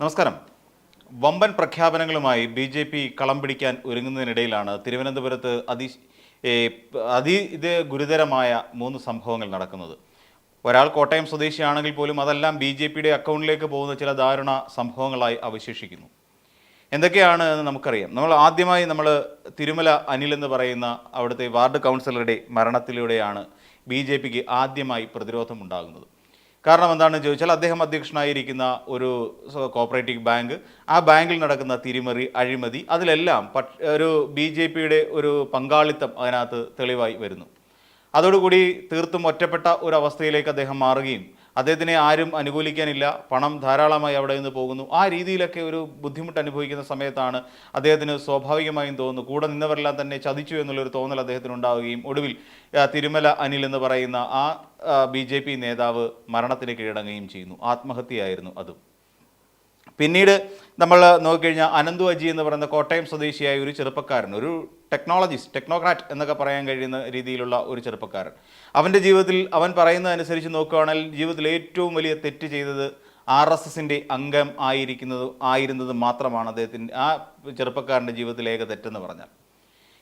നമസ്കാരം. വമ്പൻ പ്രഖ്യാപനങ്ങളുമായി B J P കളം പിടിക്കാൻ ഒരുങ്ങുന്നതിനിടയിലാണ് തിരുവനന്തപുരത്ത് അതി അതി ഇത് ഗുരുതരമായ മൂന്ന് സംഭവങ്ങൾ നടക്കുന്നത്. ഒരാൾ കോട്ടയം സ്വദേശിയാണെങ്കിൽ പോലും അതെല്ലാം ബി ജെ പിയുടെ അക്കൗണ്ടിലേക്ക് പോകുന്ന ചില ദാരുണ സംഭവങ്ങളായി അവശേഷിക്കുന്നു. എന്തൊക്കെയാണ് എന്ന് നമുക്കറിയാം. നമ്മൾ ആദ്യമായി നമ്മൾ തിരുമല അനിൽ എന്ന് പറയുന്ന അവിടുത്തെ വാർഡ് കൗൺസിലറുടെ മരണത്തിലൂടെയാണ് ബി ജെ പിക്ക് ആദ്യമായി പ്രതിരോധം ഉണ്ടാകുന്നത് കാരണം എന്താണെന്ന് ചോദിച്ചാൽ അദ്ദേഹം അധ്യക്ഷനായിരിക്കുന്ന ഒരു കോപ്പറേറ്റീവ് ബാങ്ക് ആ ബാങ്കിൽ നടക്കുന്ന തിരിമറി അഴിമതി അതിലെല്ലാം ഒരു ബി ജെ പിയുടെ ഒരു പങ്കാളിത്തം അതിനകത്ത് തെളിവായി വരുന്നു. അതോടുകൂടി തീർത്തും ഒറ്റപ്പെട്ട ഒരു അവസ്ഥയിലേക്ക് അദ്ദേഹം മാറുകയും അദ്ദേഹത്തിനെ ആരും അനുകൂലിക്കാനില്ല. പണം ധാരാളമായി അവിടെ നിന്ന് പോകുന്നു. ആ രീതിയിലൊക്കെ ഒരു ബുദ്ധിമുട്ട് അനുഭവിക്കുന്ന സമയത്താണ് അദ്ദേഹത്തിന് സ്വാഭാവികമായും തോന്നുന്നു. കൂടെ നിന്നവരെല്ലാം തന്നെ ചതിച്ചു എന്നുള്ളൊരു തോന്നൽ അദ്ദേഹത്തിന് ഉണ്ടാവുകയും ഒടുവിൽ തിരുമല അനിൽ എന്ന് പറയുന്ന ആ ബി ജെ പി നേതാവ് മരണത്തിന് കീഴടങ്ങുകയും ചെയ്യുന്നു. ആത്മഹത്യയായിരുന്നു അതും. പിന്നീട് നമ്മൾ നോക്കിക്കഴിഞ്ഞാൽ അനന്തു അജി എന്ന് പറയുന്ന കോട്ടയം സ്വദേശിയായ ഒരു ചെറുപ്പക്കാരൻ ഒരു ടെക്നോളജിസ്റ്റ് ടെക്നോക്രാറ്റ് എന്നൊക്കെ പറയാൻ കഴിയുന്ന രീതിയിലുള്ള ഒരു ചെറുപ്പക്കാരൻ. അവന്റെ ജീവിതത്തിൽ അവൻ പറയുന്നതനുസരിച്ച് നോക്കുകയാണെങ്കിൽ ജീവിതത്തിൽ ഏറ്റവും വലിയ തെറ്റ് ചെയ്തത് ആർ എസ് എസിന്റെ അംഗം ആയിരിക്കുന്നത് ആയിരുന്നത് മാത്രമാണ് അദ്ദേഹത്തിന്റെ ആ ചെറുപ്പക്കാരന്റെ ജീവിതത്തിലെ ഏക തെറ്റെന്ന് പറഞ്ഞാൽ.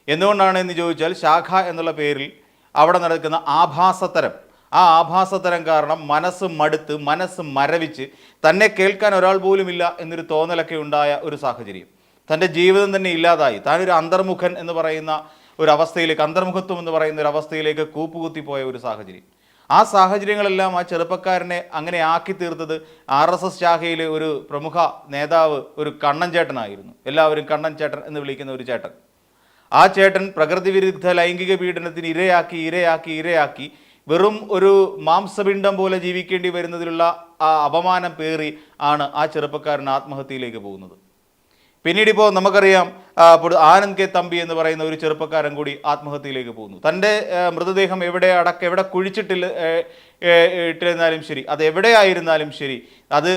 എന്തുകൊണ്ടാണ് എന്ന് ചോദിച്ചാൽ ശാഖ എന്നുള്ള പേരിൽ അവിടെ നടക്കുന്ന ആഭാസത്തരം ആ ആഭാസതരം കാരണം മനസ്സ് മടുത്ത് മനസ്സ് മരവിച്ച് തന്നെ കേൾക്കാൻ ഒരാൾ പോലുമില്ല എന്നൊരു തോന്നലൊക്കെ ഉണ്ടായ ഒരു സാഹചര്യം. തന്റെ ജീവിതം തന്നെ ഇല്ലാതായി. താനൊരു അന്തർമുഖൻ എന്ന് പറയുന്ന ഒരു അവസ്ഥയിലേക്ക് അന്തർമുഖത്വം എന്ന് പറയുന്ന ഒരു അവസ്ഥയിലേക്ക് കൂപ്പുകുത്തിപ്പോയ ഒരു സാഹചര്യം. ആ സാഹചര്യങ്ങളെല്ലാം ആ ചെറുപ്പക്കാരനെ അങ്ങനെ ആക്കി തീർത്തത് ആർ എസ് എസ് ശാഖയിലെ ഒരു പ്രമുഖ നേതാവ് ഒരു കണ്ണൻ ചേട്ടനായിരുന്നു. എല്ലാവരും കണ്ണൻ ചേട്ടൻ എന്ന് വിളിക്കുന്ന ഒരു ചേട്ടൻ. ആ ചേട്ടൻ പ്രകൃതിവിരുദ്ധ ലൈംഗിക പീഡനത്തിന് ഇരയാക്കി ഇരയാക്കി ഇരയാക്കി വെറും ഒരു മാംസപിണ്ഡം പോലെ ജീവിക്കേണ്ടി വരുന്നതിലുള്ള ആ അപമാനം പേറി ആണ് ആ ചെറുപ്പക്കാരൻ ആത്മഹത്യയിലേക്ക് പോകുന്നത്. പിന്നീട് ഇപ്പോൾ നമുക്കറിയാം ആനന്ദ് കെ തമ്പി എന്ന് പറയുന്ന ഒരു ചെറുപ്പക്കാരൻ കൂടി ആത്മഹത്യയിലേക്ക് പോകുന്നു. തന്റെ മൃതദേഹം എവിടെ അടക്ക എവിടെ കുഴിച്ചിട്ടില്ല ഇട്ടിരുന്നാലും ശരി അത് എവിടെയായിരുന്നാലും ശരി അത്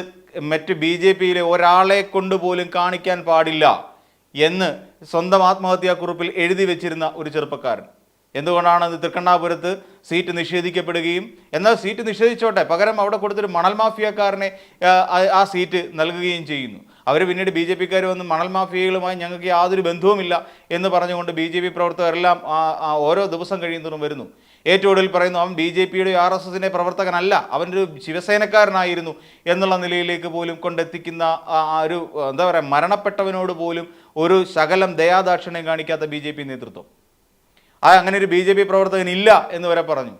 മറ്റ് ബി ജെ പിയിലെ ഒരാളെ കൊണ്ടുപോലും കാണിക്കാൻ പാടില്ല എന്ന് സ്വന്തം ആത്മഹത്യാക്കുറിപ്പിൽ എഴുതി വെച്ചിരുന്ന ഒരു ചെറുപ്പക്കാരൻ. എന്തുകൊണ്ടാണ് ഇത് തൃക്കണ്ണാപുരത്ത് സീറ്റ് നിഷേധിക്കപ്പെടുകയും? എന്നാൽ സീറ്റ് നിഷേധിച്ചോട്ടെ പകരം അവിടെ കൊടുത്തൊരു മണൽ മാഫിയക്കാരനെ ആ, സീറ്റ് നൽകുകയും ചെയ്യുന്നു. അവർ പിന്നീട് ബി ജെ പിക്കാർ വന്ന് മണൽ മാഫിയകളുമായി ഞങ്ങൾക്ക് യാതൊരു ബന്ധവുമില്ല എന്ന് പറഞ്ഞുകൊണ്ട് ബി ജെ പി പ്രവർത്തകരെല്ലാം ഓരോ ദിവസം കഴിയുന്നതും വരുന്നു. ഏറ്റവും പറയുന്നു അവൻ ബി ജെ പിയുടെ ആർ എസ് എസിന്റെ പ്രവർത്തകനല്ല അവനൊരു ശിവസേനക്കാരനായിരുന്നു എന്നുള്ള നിലയിലേക്ക് പോലും കൊണ്ടെത്തിക്കുന്ന ആ ഒരു എന്താ പറയുക മരണപ്പെട്ടവനോട് പോലും ഒരു ശകലം ദയാദാക്ഷിണ്യം കാണിക്കാത്ത ബി നേതൃത്വം. ആ അങ്ങനെ ഒരു ബി ജെ പി പ്രവർത്തകൻ ഇല്ല എന്ന് വരെ പറഞ്ഞു.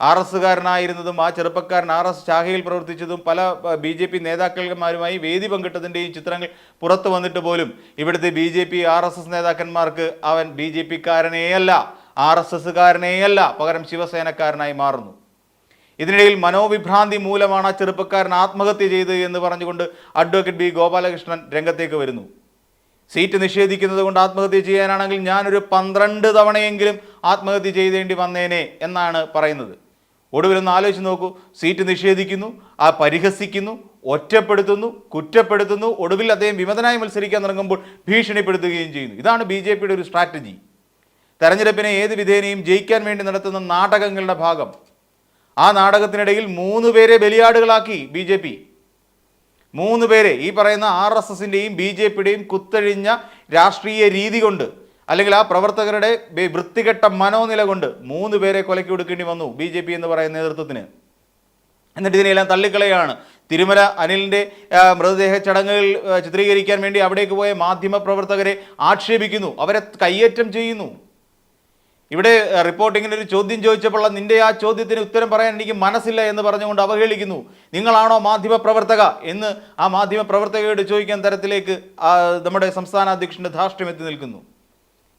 ആർ എസ്സുകാരനായിരുന്നതും ആ ചെറുപ്പക്കാരൻ ആർ എസ് ശാഖയിൽ പ്രവർത്തിച്ചതും പല ബി ജെ പി നേതാക്കന്മാരുമായി വേദി പങ്കിട്ടതിന്റെയും ചിത്രങ്ങൾ പുറത്തു വന്നിട്ട് പോലും ഇവിടുത്തെ B J P R S S നേതാക്കന്മാർക്ക് അവൻ ബി ജെ പിക്കാരനെയല്ല ആർ എസ് എസ്സുകാരനെയല്ല പകരം ശിവസേനക്കാരനായി മാറുന്നു. ഇതിനിടയിൽ മനോവിഭ്രാന്തി മൂലമാണ് ആ ചെറുപ്പക്കാരൻ ആത്മഹത്യ ചെയ്തത് എന്ന് പറഞ്ഞുകൊണ്ട് അഡ്വക്കേറ്റ് ബി ഗോപാലകൃഷ്ണൻ രംഗത്തേക്ക് വരുന്നു. സീറ്റ് നിഷേധിക്കുന്നത് കൊണ്ട് ആത്മഹത്യ ചെയ്യാനാണെങ്കിൽ ഞാനൊരു പന്ത്രണ്ട് തവണയെങ്കിലും ആത്മഹത്യ ചെയ്തേണ്ടി വന്നേനെ എന്നാണ് പറയുന്നത്. ഒടുവിലൊന്ന് ആലോചിച്ച് നോക്കൂ. സീറ്റ് നിഷേധിക്കുന്നു ആ പരിഹസിക്കുന്നു ഒറ്റപ്പെടുത്തുന്നു കുറ്റപ്പെടുത്തുന്നു ഒടുവിൽ അദ്ദേഹം വിമതനായി മത്സരിക്കാൻ തുടങ്ങുമ്പോൾ ഭീഷണിപ്പെടുത്തുകയും ചെയ്യുന്നു. ഇതാണ് ബി ജെ പിയുടെ ഒരു സ്ട്രാറ്റജി. തെരഞ്ഞെടുപ്പിനെ ഏത് വിധേനയും ജയിക്കാൻ വേണ്ടി നടത്തുന്ന നാടകങ്ങളുടെ ഭാഗം. ആ നാടകത്തിനിടയിൽ മൂന്ന് പേരെ ബലിയാടുകളാക്കി ബി മൂന്ന് പേരെ ഈ പറയുന്ന ആർ എസ് എസിന്റെയും ബി ജെ പിയുടെയും കുത്തഴിഞ്ഞ രാഷ്ട്രീയ രീതി കൊണ്ട് അല്ലെങ്കിൽ ആ പ്രവർത്തകരുടെ വൃത്തികെട്ട മനോനില കൊണ്ട് മൂന്ന് പേരെ കൊലക്കി കൊടുക്കേണ്ടി വന്നു ബി ജെ പി എന്ന് പറയുന്ന നേതൃത്വത്തിന്. എന്നിട്ട് ഇതിനെല്ലാം തള്ളിക്കളയാണ്. തിരുമല അനിലിന്റെ മൃതദേഹ ചടങ്ങുകൾ ചിത്രീകരിക്കാൻ വേണ്ടി അവിടേക്ക് പോയ മാധ്യമപ്രവർത്തകരെ ആക്ഷേപിക്കുന്നു. അവരെ കയ്യേറ്റം ചെയ്യുന്നു. ഇവിടെ റിപ്പോർട്ടിങ്ങിന് ഒരു ചോദ്യം ചോദിച്ചപ്പോൾ നിന്റെ ആ ചോദ്യത്തിന് ഉത്തരം പറയാൻ എനിക്ക് മനസ്സില്ല എന്ന് പറഞ്ഞുകൊണ്ട് അവഹേളിക്കുന്നു. നിങ്ങളാണോ മാധ്യമ പ്രവർത്തക എന്ന് ആ മാധ്യമ പ്രവർത്തകയോട് ചോദിക്കാൻ തരത്തിലേക്ക് നമ്മുടെ സംസ്ഥാന അധ്യക്ഷന്റെ ധാർഷ്ട്യം എത്തി നിൽക്കുന്നു.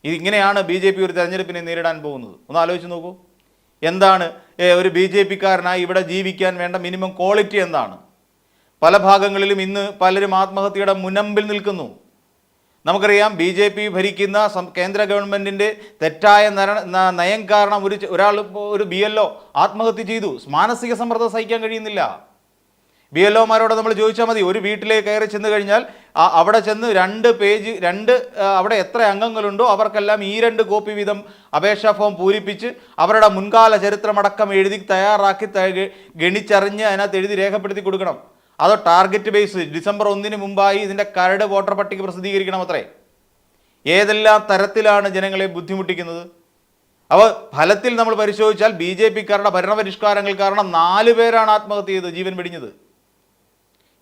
ഇതിങ്ങനെയാണ് ബി ജെ പി ഒരു തെരഞ്ഞെടുപ്പിനെ നേരിടാൻ പോകുന്നത്. ഒന്ന് ആലോചിച്ച് നോക്കൂ. എന്താണ് ഒരു ബി ജെ പിക്കാരനായി ഇവിടെ ജീവിക്കാൻ വേണ്ട മിനിമം ക്വാളിറ്റി എന്താണ്? പല ഭാഗങ്ങളിലും ഇന്ന് പലരും ആത്മഹത്യയുടെ മുനമ്പിൽ നിൽക്കുന്നു. നമുക്കറിയാം ബി ജെ പി ഭരിക്കുന്ന കേന്ദ്ര ഗവൺമെന്റിന്റെ തെറ്റായ നയം കാരണം ഒരു ഒരാൾ ഒരു ബി എൽ ഒ ആത്മഹത്യ ചെയ്തു. മാനസിക സമ്മർദ്ദം സഹിക്കാൻ കഴിയുന്നില്ല. ബി എൽ ഒമാരോട് നമ്മൾ ചോദിച്ചാൽ മതി. ഒരു വീട്ടിലേക്ക് കയറി ചെന്ന് കഴിഞ്ഞാൽ അവിടെ ചെന്ന് രണ്ട് പേജ് രണ്ട് അവിടെ എത്ര അംഗങ്ങളുണ്ടോ അവർക്കെല്ലാം ഈ രണ്ട് കോപ്പി വീതം അപേക്ഷാ ഫോം പൂരിപ്പിച്ച് അവരുടെ മുൻകാല ചരിത്രമടക്കം എഴുതി തയ്യാറാക്കി ഗണിച്ചറിഞ്ഞ് അതിനകത്ത് എഴുതി രേഖപ്പെടുത്തി കൊടുക്കണം. അതോ ടാർഗറ്റ് ബേസ് ഡിസംബർ ഒന്നിന് മുമ്പായി ഇതിന്റെ കരട് വോട്ടർ പട്ടിക പ്രസിദ്ധീകരിക്കണം അത്രേ? ഏതെല്ലാം തരത്തിലാണ് ജനങ്ങളെ ബുദ്ധിമുട്ടിക്കുന്നത്? അപ്പോൾ ഫലത്തിൽ നമ്മൾ പരിശോധിച്ചാൽ ബി ജെ പിക്കാരുടെ ഭരണപരിഷ്കാരങ്ങൾ കാരണം നാല് പേരാണ് ആത്മഹത്യ ചെയ്ത് ജീവൻ വെടിഞ്ഞത്.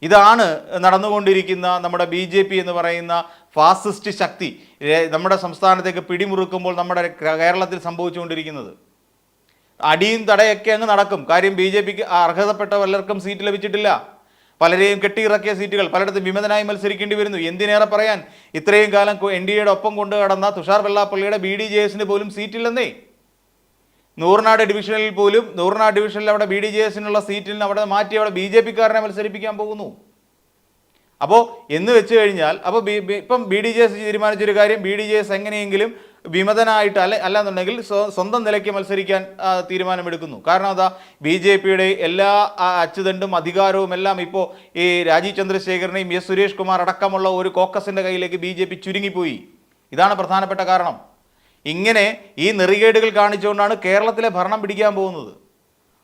ഇതാണ് നടന്നുകൊണ്ടിരിക്കുന്ന നമ്മുടെ ബി ജെ പി എന്ന് പറയുന്ന ഫാസിസ്റ്റ് ശക്തി. നമ്മുടെ സംസ്ഥാനത്തേക്ക് പിടിമുറുക്കുമ്പോൾ നമ്മുടെ കേരളത്തിൽ സംഭവിച്ചുകൊണ്ടിരിക്കുന്നത്. അടിയും തടയൊക്കെ അങ്ങ് നടക്കും. കാര്യം ബി ജെ പിക്ക് അർഹതപ്പെട്ട പലർക്കും സീറ്റ് ലഭിച്ചിട്ടില്ല. പലരെയും കെട്ടിയിറക്കിയ സീറ്റുകൾ പലയിടത്തും വിമതനായി മത്സരിക്കേണ്ടി വരുന്നു. എന്തിനേറെ പറയാൻ? ഇത്രയും കാലം എൻ ഡി എയുടെ ഒപ്പം കൊണ്ടു കടന്ന തുഷാർ വെള്ളാപ്പള്ളിയുടെ ബി ഡി ജെ എസിന് പോലും സീറ്റില്ലെന്നേ. നൂറിനാട് ഡിവിഷനിൽ പോലും നൂറിനാട് ഡിവിഷനിൽ അവിടെ ബി ഡി ജെ എസിനുള്ള സീറ്റിൽ അവിടെ മാറ്റി അവിടെ ബി ജെ പിക്കാരനെ മത്സരിപ്പിക്കാൻ പോകുന്നു. അപ്പോൾ എന്ന് വെച്ച് കഴിഞ്ഞാൽ അപ്പോൾ ഇപ്പം ബി ഡി ജെ എസ് തീരുമാനിച്ചൊരു കാര്യം ബി ഡി ജെ എസ് എങ്ങനെയെങ്കിലും വിമതനായിട്ട് അല്ല അല്ലാന്നുണ്ടെങ്കിൽ സ്വ- സ്വന്തം നിലയ്ക്ക് മത്സരിക്കാൻ തീരുമാനമെടുക്കുന്നു. കാരണം അതാ ബി ജെ പിയുടെ എല്ലാ അച്ചുതണ്ടും അധികാരവും എല്ലാം ഇപ്പോൾ ഈ രാജീവ് ചന്ദ്രശേഖരനെയും എസ് സുരേഷ് കുമാർ അടക്കമുള്ള ഒരു കോക്കസിന്റെ കയ്യിലേക്ക് ബി ജെ പി ചുരുങ്ങിപ്പോയി. ഇതാണ് പ്രധാനപ്പെട്ട കാരണം. ഇങ്ങനെ ഈ നെറികേടുകൾ കാണിച്ചുകൊണ്ടാണ് കേരളത്തിലെ ഭരണം പിടിക്കാൻ പോകുന്നത്.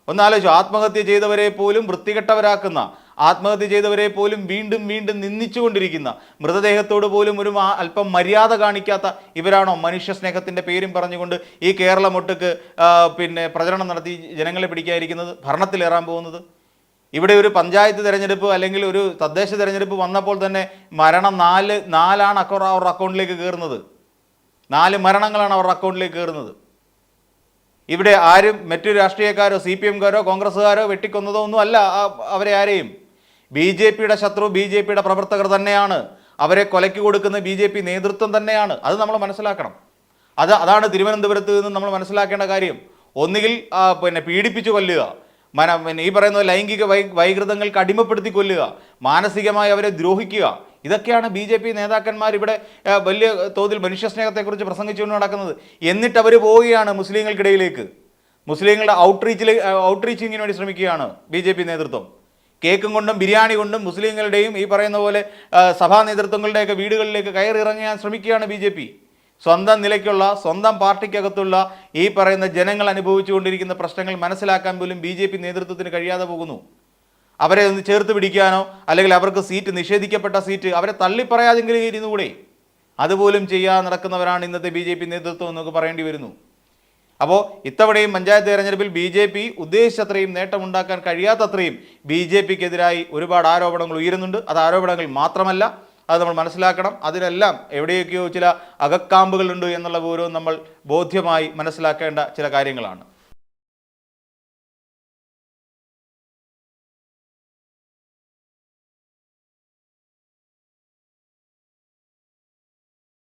ഒന്നാലോചിച്ചു ആത്മഹത്യ ചെയ്തവരെ പോലും വൃത്തികെട്ടവരാക്കുന്ന ആത്മഹത്യ ചെയ്തവരെ പോലും വീണ്ടും വീണ്ടും നിന്ദിച്ചുകൊണ്ടിരിക്കുന്ന മൃതദേഹത്തോട് പോലും ഒരു അല്പം മര്യാദ കാണിക്കാത്ത ഇവരാണോ മനുഷ്യ സ്നേഹത്തിന്റെ പേരും പറഞ്ഞുകൊണ്ട് ഈ കേരളം ഒട്ടുക്ക് പിന്നെ പ്രചരണം നടത്തി ജനങ്ങളെ പിടിക്കാതിരിക്കുന്നത് ഭരണത്തിലേറാൻ പോകുന്നത്? ഇവിടെ ഒരു പഞ്ചായത്ത് തിരഞ്ഞെടുപ്പ് അല്ലെങ്കിൽ ഒരു തദ്ദേശ തിരഞ്ഞെടുപ്പ് വന്നപ്പോൾ തന്നെ മരണം നാല് നാലാണ് അക്കൗ അവരുടെ അക്കൗണ്ടിലേക്ക് കയറുന്നത്. നാല് മരണങ്ങളാണ് അവരുടെ അക്കൗണ്ടിലേക്ക് കയറുന്നത്. ഇവിടെ ആരും മറ്റു രാഷ്ട്രീയക്കാരോ സി പി എംകാരോ കോൺഗ്രസ്സുകാരോ വെട്ടിക്കൊന്നതോ ഒന്നും അല്ല അവരെ ആരെയും ബി ജെ പിയുടെ ശത്രു ബി ജെ പിയുടെ പ്രവർത്തകർ തന്നെയാണ്. അവരെ കൊലയ്ക്ക് കൊടുക്കുന്ന ബി ജെ പി നേതൃത്വം തന്നെയാണ്. അത് നമ്മൾ മനസ്സിലാക്കണം. അത് അതാണ് തിരുവനന്തപുരത്ത് നിന്ന് നമ്മൾ മനസ്സിലാക്കേണ്ട കാര്യം. ഒന്നുകിൽ പിന്നെ പീഡിപ്പിച്ചു കൊല്ലുക. മന പിന്നെ ഈ പറയുന്ന ലൈംഗിക വൈ വൈകൃതങ്ങൾക്ക് അടിമപ്പെടുത്തി കൊല്ലുക. മാനസികമായി അവരെ ദ്രോഹിക്കുക. ഇതൊക്കെയാണ് ബി ജെ പി നേതാക്കന്മാർ ഇവിടെ വലിയ തോതിൽ മനുഷ്യസ്നേഹത്തെക്കുറിച്ച് പ്രസംഗിച്ചുകൊണ്ട് നടക്കുന്നത്. എന്നിട്ട് അവർ പോവുകയാണ് മുസ്ലിങ്ങൾക്കിടയിലേക്ക്. മുസ്ലിങ്ങളുടെ ഔട്ട്റീച്ചിൽ ഔട്ട്റീച്ചിങ്ങിന് വേണ്ടി ശ്രമിക്കുകയാണ് ബി നേതൃത്വം. കേക്കും കൊണ്ടും ബിരിയാണി കൊണ്ടും മുസ്ലിങ്ങളുടെയും ഈ പറയുന്ന പോലെ സഭാ നേതൃത്വങ്ങളുടെയൊക്കെ വീടുകളിലേക്ക് കയറി ഇറങ്ങാൻ ശ്രമിക്കുകയാണ് ബി ജെ പി. സ്വന്തം നിലയ്ക്കുള്ള സ്വന്തം പാർട്ടിക്കകത്തുള്ള ഈ പറയുന്ന ജനങ്ങൾ അനുഭവിച്ചുകൊണ്ടിരിക്കുന്ന പ്രശ്നങ്ങൾ മനസ്സിലാക്കാൻ പോലും ബി ജെ പി നേതൃത്വത്തിന് കഴിയാതെ പോകുന്നു. അവരെ ഒന്ന് ചേർത്ത് പിടിക്കാനോ അല്ലെങ്കിൽ അവർക്ക് സീറ്റ് നിഷേധിക്കപ്പെട്ട സീറ്റ് അവരെ തള്ളിപ്പറയാതെങ്കിലും ഇരുന്നുകൂടെ? അതുപോലും ചെയ്യാതെ നടക്കുന്നവരാണ് ഇന്നത്തെ ബി നേതൃത്വം എന്നൊക്കെ പറയേണ്ടി വരുന്നു. അപ്പോൾ ഇത്തവണയും പഞ്ചായത്ത് തെരഞ്ഞെടുപ്പിൽ ബി ജെ പി ഉദ്ദേശിച്ചത്രയും നേട്ടമുണ്ടാക്കാൻ കഴിയാത്തത്രയും ബി ജെ പിക്കെതിരായി ഒരുപാട് ആരോപണങ്ങൾ ഉയരുന്നുണ്ട്. അത് ആരോപണങ്ങൾ മാത്രമല്ല അത് നമ്മൾ മനസ്സിലാക്കണം. അതിനെല്ലാം എവിടെയൊക്കെയോ ചില അകക്കാമ്പുകളുണ്ട് എന്നുള്ള പോലും നമ്മൾ ബോധ്യമായി മനസ്സിലാക്കേണ്ട ചില കാര്യങ്ങളാണ്.